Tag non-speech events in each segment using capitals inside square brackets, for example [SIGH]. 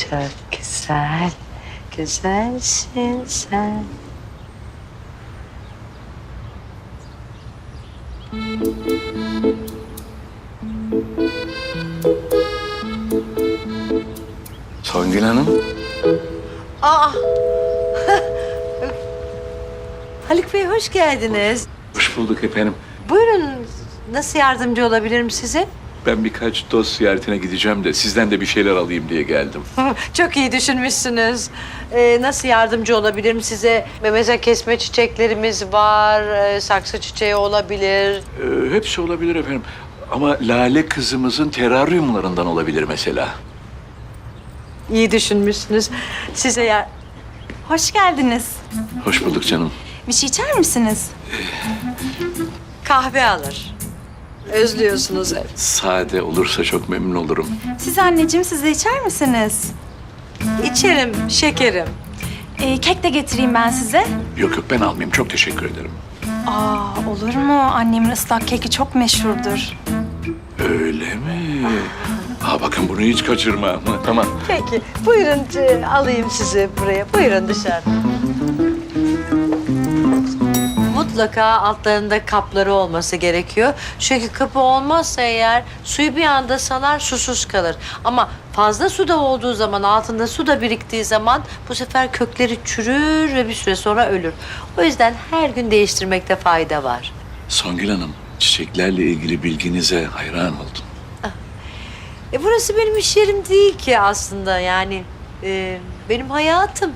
Çok güzel. Güzelsin sen. Songül Hanım. Aa! [LAUGHS] Haluk Bey hoş geldiniz. Hoş bulduk efendim. Buyurun nasıl yardımcı olabilirim size? Ben birkaç dost ziyaretine gideceğim de sizden de bir şeyler alayım diye geldim. [LAUGHS] Çok iyi düşünmüşsünüz. Ee, nasıl yardımcı olabilirim size? Mesela kesme çiçeklerimiz var, ee, saksı çiçeği olabilir. Ee, hepsi olabilir efendim. Ama Lale kızımızın teraryumlarından olabilir mesela. İyi düşünmüşsünüz. Size ya Hoş geldiniz. Hoş bulduk canım. Bir şey içer misiniz? kahve alır. Özlüyorsunuz hep. Sade olursa çok memnun olurum. Siz anneciğim siz de içer misiniz? İçerim, şekerim. Ee, kek de getireyim ben size. Yok yok ben almayayım. Çok teşekkür ederim. Aa olur mu? Annemin ıslak keki çok meşhurdur. Öyle mi? Aa bakın bunu hiç kaçırma. [LAUGHS] Tamam. Peki, buyurun e, alayım sizi buraya. Buyurun dışarı. Mutlaka altlarında kapları olması gerekiyor. Çünkü kapı olmazsa eğer suyu bir anda salar susuz kalır. Ama fazla su da olduğu zaman altında su da biriktiği zaman bu sefer kökleri çürür ve bir süre sonra ölür. O yüzden her gün değiştirmekte fayda var. Songül Hanım, çiçeklerle ilgili bilginize hayran oldum. E burası benim iş yerim değil ki aslında yani e, benim hayatım.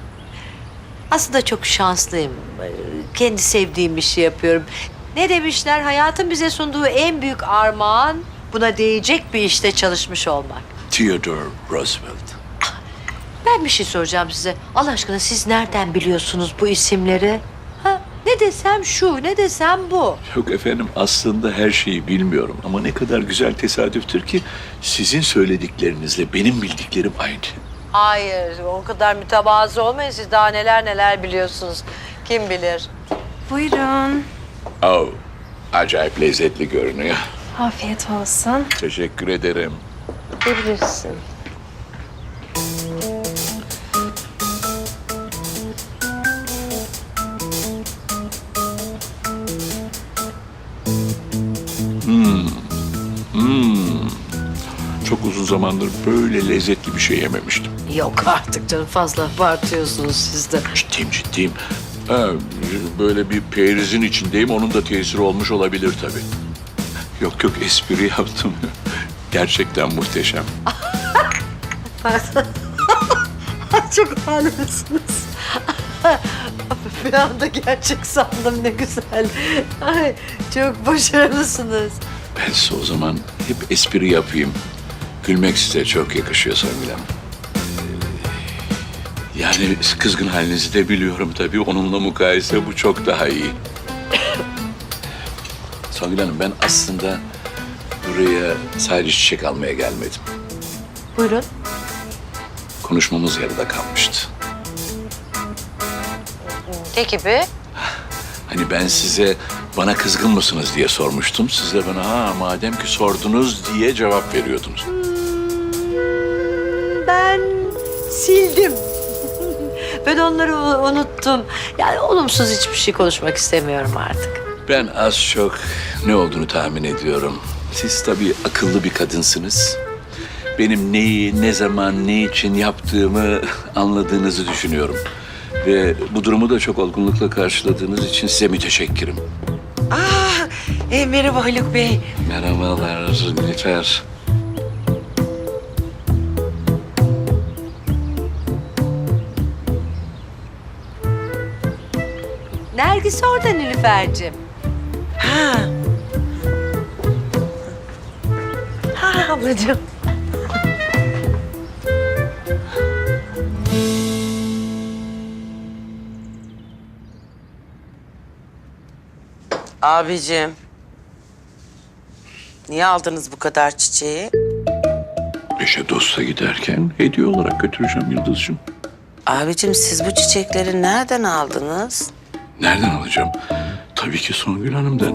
Aslında çok şanslıyım. Kendi sevdiğim işi yapıyorum. Ne demişler? Hayatın bize sunduğu en büyük armağan buna değecek bir işte çalışmış olmak. Theodore Roosevelt. Ben bir şey soracağım size. Allah aşkına siz nereden biliyorsunuz bu isimleri? Ha? Ne desem şu, ne desem bu. Yok efendim aslında her şeyi bilmiyorum ama ne kadar güzel tesadüftür ki sizin söylediklerinizle benim bildiklerim aynı. Hayır, o kadar mütevazı olmayın. Siz daha neler neler biliyorsunuz. Kim bilir? Buyurun. Oh, acayip lezzetli görünüyor. Afiyet olsun. Teşekkür ederim. Bilirsin? Çok uzun zamandır böyle lezzetli bir şey yememiştim. Yok artık canım fazla abartıyorsunuz siz de. Ciddiyim ciddiyim. Ha, böyle bir perizin içindeyim. Onun da tesiri olmuş olabilir tabii. Yok yok espri yaptım. [LAUGHS] Gerçekten muhteşem. [LAUGHS] [LAUGHS] Çok haklısınız. Bir anda gerçek sandım ne güzel. Ay, çok başarılısınız. Ben size o zaman hep espri yapayım. Gülmek size çok yakışıyor Songül Hanım. Ee, Yani kızgın halinizi de biliyorum tabii. Onunla mukayese bu çok daha iyi. [COUGHS] Songül Hanım ben aslında buraya sadece çiçek almaya gelmedim. Buyurun. Konuşmamız yarıda kalmıştı. Ne gibi? [SIGHS] Hani ben size bana kızgın mısınız diye sormuştum. Siz de bana ha madem ki sordunuz diye cevap veriyordunuz. Sildim. ben onları unuttum. Yani olumsuz hiçbir şey konuşmak istemiyorum artık. Ben az çok ne olduğunu tahmin ediyorum. Siz tabii akıllı bir kadınsınız. Benim neyi, ne zaman, ne için yaptığımı [LAUGHS] anladığınızı düşünüyorum. Ve bu durumu da çok olgunlukla karşıladığınız için size müteşekkirim. Aa, e, merhaba Haluk Bey. Merhabalar Nilüfer. Nergis orada Nilüfer'cim. Ha. Ha ablacığım. Abicim. Niye aldınız bu kadar çiçeği? Eşe dosta giderken hediye olarak götüreceğim Yıldız'cığım. Abicim siz bu çiçekleri nereden aldınız? Nereden alacağım? Tabii ki Songül Hanım'dan.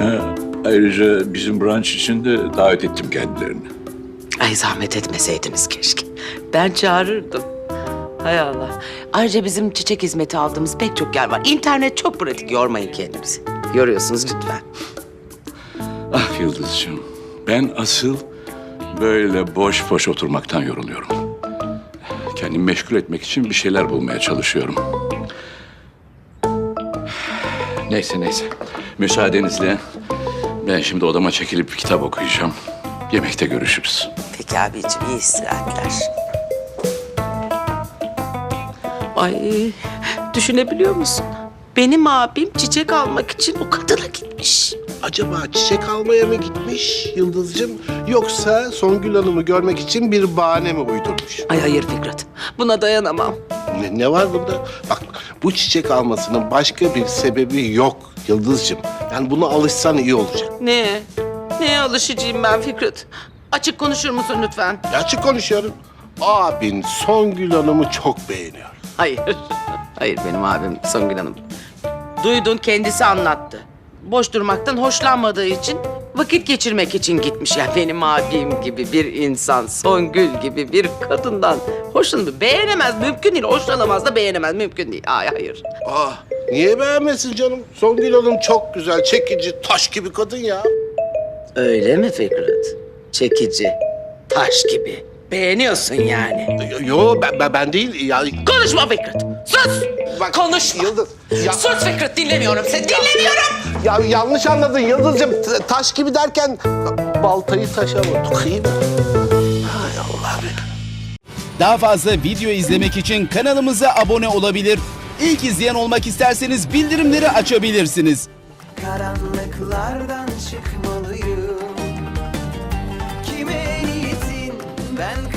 Ha, ayrıca bizim brunch için de davet ettim kendilerini. Ay zahmet etmeseydiniz keşke. Ben çağırırdım. Hay Allah. Ayrıca bizim çiçek hizmeti aldığımız pek çok yer var. İnternet çok pratik. Yormayın kendinizi. Yoruyorsunuz lütfen. Ah Yıldız'cığım, ben asıl böyle boş boş oturmaktan yoruluyorum. Kendimi meşgul etmek için bir şeyler bulmaya çalışıyorum. Neyse neyse, müsaadenizle ben şimdi odama çekilip bir kitap okuyacağım. Yemekte görüşürüz. Peki abiciğim iyi istirahatler. Ay düşünebiliyor musun? Benim abim çiçek almak için o kadına gitmiş. Acaba çiçek almaya mı gitmiş Yıldız'cığım yoksa Songül Hanım'ı görmek için bir bahane mi uydurmuş? Ay hayır Fikret. Buna dayanamam. Ne, ne var bunda? Bak bu çiçek almasının başka bir sebebi yok Yıldız'cığım. Yani buna alışsan iyi olacak. Ne? Neye alışacağım ben Fikret? Açık konuşur musun lütfen? Ya açık konuşuyorum. Abin Songül Hanım'ı çok beğeniyor. Hayır. [LAUGHS] Hayır benim abim Songül Hanım. Duydun kendisi anlattı. Boş durmaktan hoşlanmadığı için vakit geçirmek için gitmiş. Yani benim abim gibi bir insan, Songül gibi bir kadından hoşlanır. Beğenemez, mümkün değil. Hoşlanamaz da beğenemez, mümkün değil. Ay hayır. Ah niye beğenmesin canım? Songül Hanım çok güzel, çekici, taş gibi kadın ya. Öyle mi Fikret? Çekici, taş gibi. Beğeniyorsun yani. Yo ben, ben, ben değil ya. Konuşma Fikret. Sus! Bak, Konuşma. Yıldız. Ya, Sus Fikret dinlemiyorum seni dinlemiyorum. ya yanlış anladın Yıldız'cığım. T- Taş gibi derken baltayı taşa mı? Tukayı mı? Hay Allah be. Daha fazla video izlemek için kanalımıza abone olabilir. İlk izleyen olmak isterseniz bildirimleri açabilirsiniz. karanlıklardan çıkmalıyım Kime niyetin ben